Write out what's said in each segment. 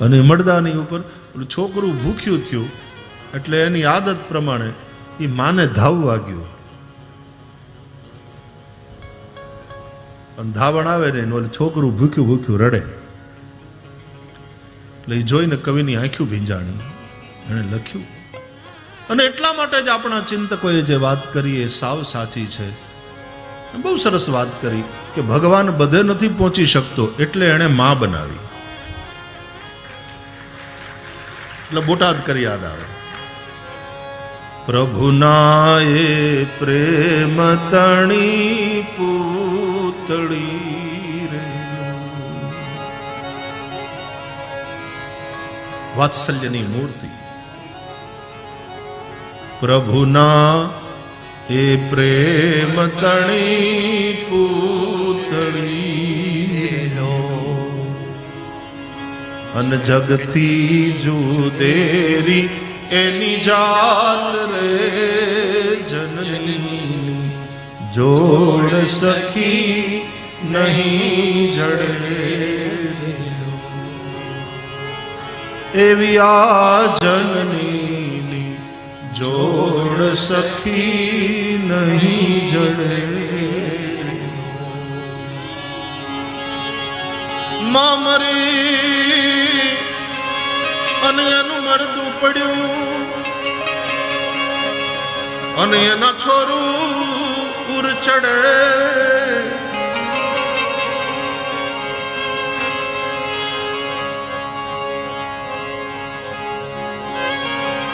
અને મડદાની ઉપર છોકરું ભૂખ્યું થયું, એટલે એની આદત પ્રમાણે એ માને ધાવ વાગ્યું અને ધાવણ આવે ને ઓલું છોકરું ભૂખ્યું ભૂખ્યું રડે. એટલે એ જોઈને કવિની આંખ્યું ભીંજાણી. એણે લખ્યું, અને એટલા માટે જ આપણા ચિંતકોએ જે વાત કરી એ સાવ સાચી છે. બહુ સરસ વાત કરી કે ભગવાન બધે નથી પહોંચી શકતો એટલે એણે મા બનાવી. એટલે બોટાદ કરી યાદ આવે. પ્રભુના એ પ્રેમ તણી પૂતળી રે. વાત્સલ્યની મૂર્તિ. પ્રભુના એ પ્રેમ તણી પૂતળી અન જગથી જુદેરી એની જાત રે જનની. જોડ સખી નહીં જડે એવી આ જનની જોડ સખી નહીં જડે મામરી અને એનું મરદું પડ્યું. અને એના છોરું ઉર ચડે.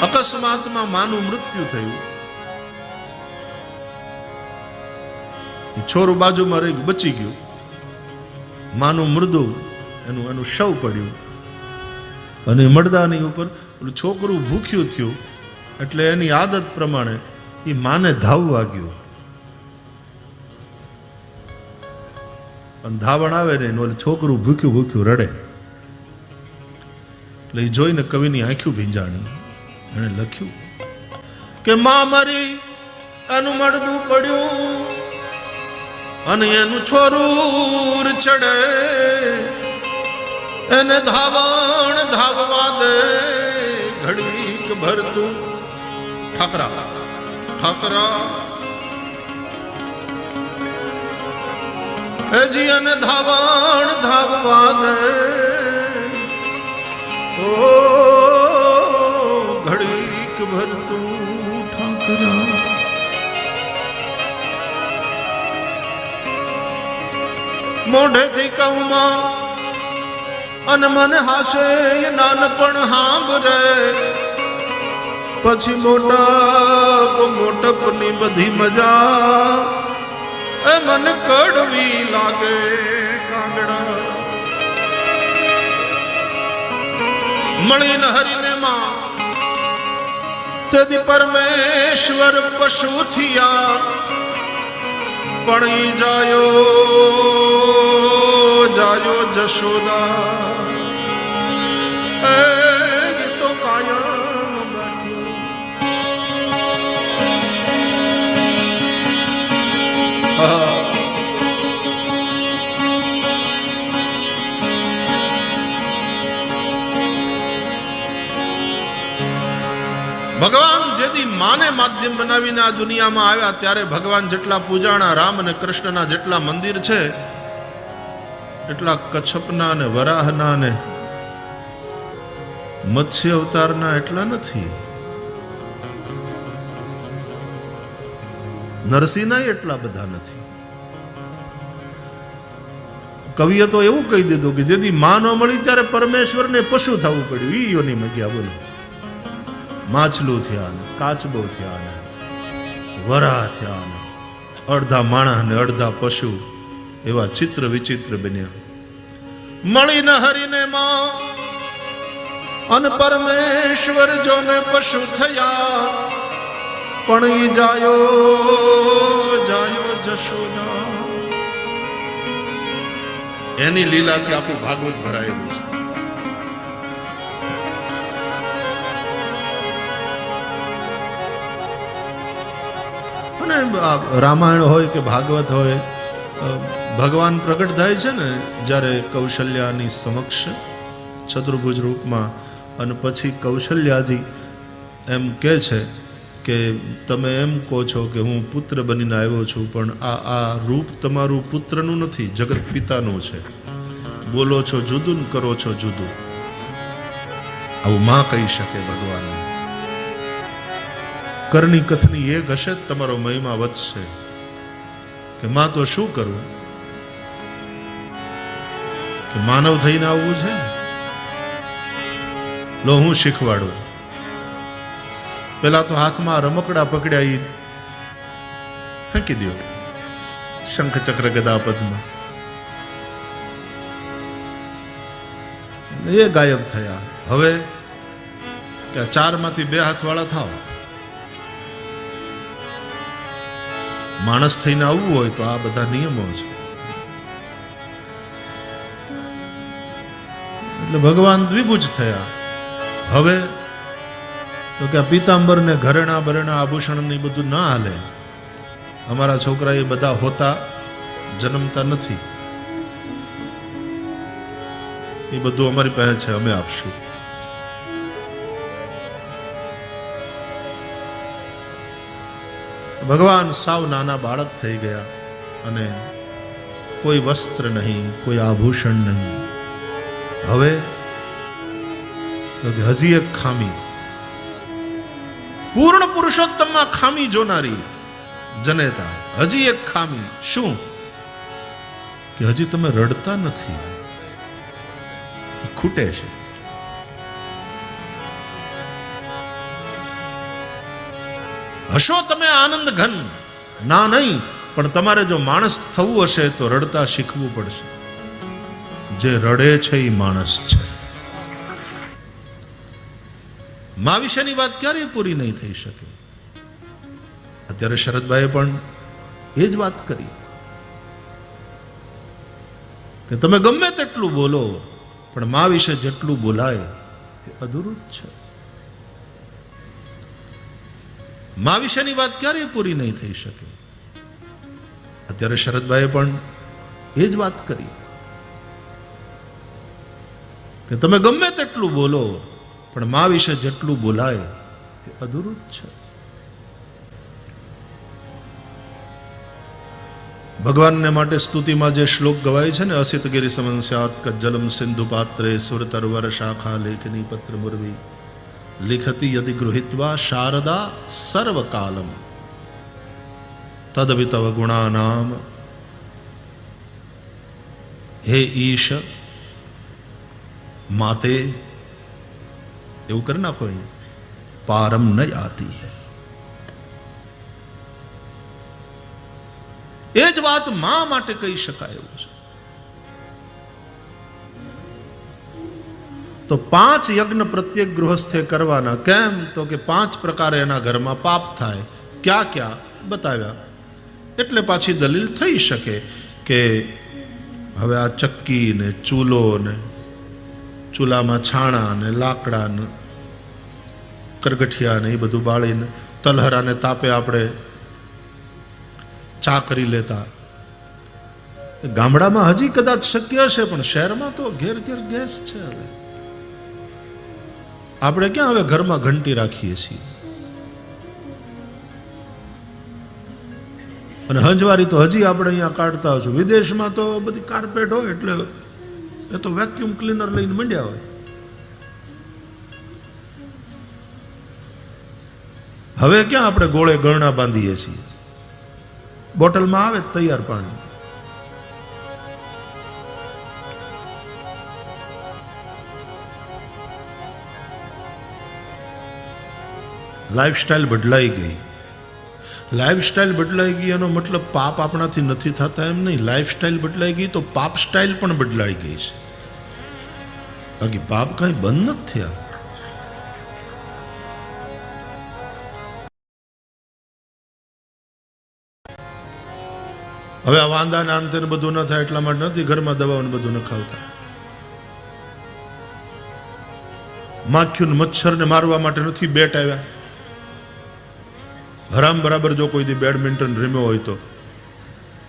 અકસ્માતમાં માનું મૃત્યુ થયું. છોરું બાજુમાં રહી બચી ગયું. માનું મૃદુ એનું એનું શવ પડ્યું. અને મડદાની ઉપર છોકરું ભૂખ્યું થયું, એટલે એની આદત પ્રમાણે એ માને ધાવવા ગયું. અને ધાવણ આવે ને એનું ઓલું છોકરું ભૂખ્યું ભૂખ્યું રડે. એટલે એ જોઈને કવિની આંખ્યું ભીંજાણી. એણે લખ્યું કે મા મારી એનું મળવું પડ્યું અને એનું છોરું ચડે. એને ધાવણ ધાવવા દે ઘડીક ભરતું ઠાકરા ઠાકરા. હજી અને ધાવણ ધાવવા દે. ઓ, ઘડીક ભરતું ઠાકરા. મોઢેથી કહુમાં અને મને હાશે નાનપણ હાંભરે. પછી મોટપ, મોટપની બધી મજા એ મને કડવી લાગે કાગડા. મળીને હરીને માં તેથી પરમેશ્વર પશુ થયા. પણ જાયો જાયો જશોદા ભગવાન જેથી માને માધ્યમ બનાવીને આ દુનિયામાં આવ્યા, ત્યારે ભગવાન જેટલા પૂજાણા રામ અને કૃષ્ણના જેટલા મંદિર છે એટલા કચ્છપના ને વરાહના ને મત્સ્ય અવતારના એટલા નથી. નરસિંહના એટલા બધા નથી. કવિએ તો એવું કહી દીધું કે જેથી માં ન મળી ત્યારે પરમેશ્વરને પશુ થવું પડ્યું. ઈ યોની મગ્યા બોલો. માછલું થયા ને કાચબો થયા ને વરા થયા ને અડધા માણસ ને અડધા પશુ એવા ચિત્ર વિચિત્ર બન્યા. મળીને હરીને માં, અન પરમેશ્વર જોને પશુ થયા. પણ ઈ જાયો જાયો જશોદા. એની લીલાથી આખું ભાગવત ભરાયેલું છે. અને રામાયણ હોય કે ભાગવત હોય ભગવાન પ્રગટ થાય છે ને, જ્યારે કૌશલ્યાની સમક્ષ ચતુર્ભુજ રૂપમાં અને પછી કૌશલ્યાજી એમ કહે છે કે તમે એમ કહો છો કે હું પુત્ર બનીને આવ્યો છું, પણ આ આ રૂપ તમારું પુત્રનું નથી, જગત પિતાનું છે. બોલો છો જુદું કરો છો જુદું. આવું માં કહી શકે ભગવાન. કરની કથની એક હશે, તમારો મહિમા વધશે. કે માં તો શું કરવું કે માનવ થઈને આવવું છે લો, હું શીખવાડું. પેલા તો હાથમાં રમકડા પકડ્યા એ ફેંકી દો શંખ ચક્ર ગદા પદમાં એ ગાયબ થયા. હવે કે આ ચારમાંથી બે હાથવાળા થાવ માણસ થઈને આવવું હોય તો આ બધા નિયમો છે. એટલે ભગવાન દ્વિભુજ થયા. હવે તો કે પીતાંબર ને ઘરેણા બરેણા આભૂષણ ને બધું ના હાલે. અમારા છોકરા એ બધા હોતા, જન્મતા નથી. એ બધું અમારી પાસે છે, અમે આપશું. ભગવાન સાવ નાના બાળક થઈ ગયા અને કોઈ વસ્ત્ર નહીં, કોઈ આભૂષણ નહીં. હવે હજી એક ખામી. પૂર્ણ પુરુષોત્તમમાં ખામી જોનારી જનેતા, હજી એક ખામી. શું? કે હજી તમે રડતા નથી. ખૂટે છે. હશો તમે આનંદ ઘન? ના નહીં, પણ તમારે જો માણસ થવું હશે તો રડતા શીખવું પડશે. જે રડે છે એ માણસ છે. મા વિશેની વાત ક્યારેય પૂરી નહીં થઈ શકે. અત્યારે શરદભાઈએ પણ એ જ વાત કરી. કે તમે ગમે તેટલું બોલો, પણ મા વિશે જેટલું બોલાય, એ અધૂરું જ છે. મા વિશેની વાત ક્યારેય પૂરી નહીં થઈ શકે? અત્યારે શરદભાઈએ પણ એ જ વાત કરી. કે તમે ગમે તેટલું બોલો, પણ મા વિશે જેટલું બોલાય એ અધૂરું જ છે. ભગવાનને માટે સ્તુતિમાં જે શ્લોક ગવાય છે ને અસિતગીરી સમંસ્યાત કજ્જલમ સિંધુ પાત્રે સુરતરવર શાખા લેખની પત્ર મુરવી લિખતી યદિ ગૃહિત્વા શારદા સર્વકાલમ તદવિતવ ગુણાનામ હે ઈશ માતે એવું કરી નાખો. પારમ ન આતી એ જ વાત મા માટે કહી શકાય એવું છે તો પાંચ યજ્ઞ પ્રત્યેક ગૃહસ્થે કરવાના. કેમ? તો કે પાંચ પ્રકારે એના ઘરમાં પાપ થાય. ક્યાં ક્યાં? બતાવ્યા. એટલે પાછી દલીલ થઈ શકે કે હવે આ ચક્કી ને ચૂલો ને ચૂલામાં છાણા ને લાકડા ને કરગઠિયા ને એ બધું બાળીને તલહરાને તાપે આપણે ચા કરી લેતા. ગામડામાં હજી કદાચ શક્ય હશે, પણ શહેરમાં તો ઘેર ઘેર ગેસ છે હવે. આપણે ક્યાં હવે ઘરમાં ઘંટી રાખીએ છીએ? અને હંજવારી તો હજી આપણે અહીંયા કાઢતા હશું. વિદેશમાં તો બધી કાર્પેટ હોય એટલે એ તો વેક્યુમ ક્લીનર લઈને મંડ્યા હોય. હવે ક્યાં આપણે ગોળે ગરણા બાંધીએ છીએ? બોટલમાં આવે તૈયાર પાણી. લાઈફસ્ટાઈલ બદલાઈ ગઈ. લાઈફસ્ટાઈલ બદલાઈ ગઈ એનો મતલબ પાપ આપણાથી નથી થતા એમ નહીં. લાઈફસ્ટાઈલ બદલાઈ ગઈ તો પાપ સ્ટાઈલ પણ બદલાઈ ગઈ છે. બાકી પાપ કઈ બંધ નથી થયા. હવે આ વાંદા ને અંતે બધું ન થાય એટલા માટે નથી ઘરમાં દવાઓને બધું ન ખાવતા. માખ્યું મચ્છર ને મારવા માટે નથી બેટ આવ્યા. હરામ બરાબર જો કોઈ દી બેડમિન્ટન રમ્યો હોય તો.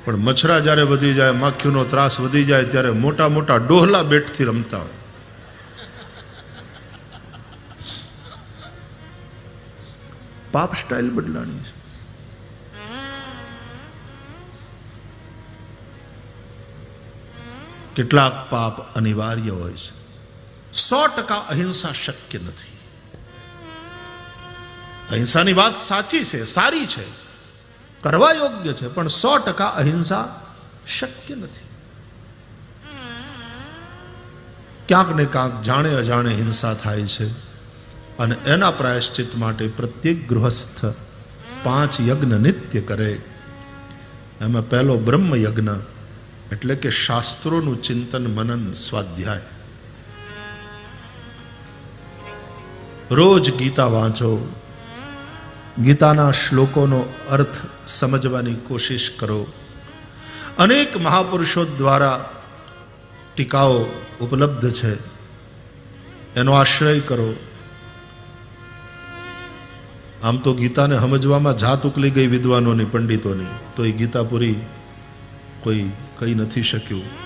પણ મચ્છરા જ્યારે વધી જાય માખીઓનો ત્રાસ વધી જાય, ત્યારે મોટા મોટા ડોહલા બેટથી રમતા હોય. પાપ સ્ટાઇલ બદલાણી છે. કેટલાક પાપ અનિવાર્ય હોય છે. સો ટકા અહિંસા શક્ય નથી. અહિંસાની વાત સાચી છે, સારી છે, કરવા યોગ્ય છે, પણ સો ટકા અહિંસા શક્ય નથી. ક્યાંક ને ક્યાંક જાણે અજાણે હિંસા થાય છે અને એના પ્રાયશ્ચિત માટે પ્રત્યેક ગૃહસ્થ પાંચ યજ્ઞ નિત્ય કરે. એમાં પહેલો બ્રહ્મ યજ્ઞ એટલે કે શાસ્ત્રોનું ચિંતન મનન સ્વાધ્યાય. રોજ ગીતા વાંચો ગીતાના શ્લોકોનો અર્થ સમજવાની કોશિશ કરો. અનેક મહાપુરુષો દ્વારા ટીકાઓ ઉપલબ્ધ છે. એનો આશ્રય કરો. આમ તો ગીતાને સમજવામાં જાત ઉકલી ગઈ વિદ્વાનોની, પંડિતોની, તો એ ગીતા પૂરી કોઈ કહી નથી શક્યું.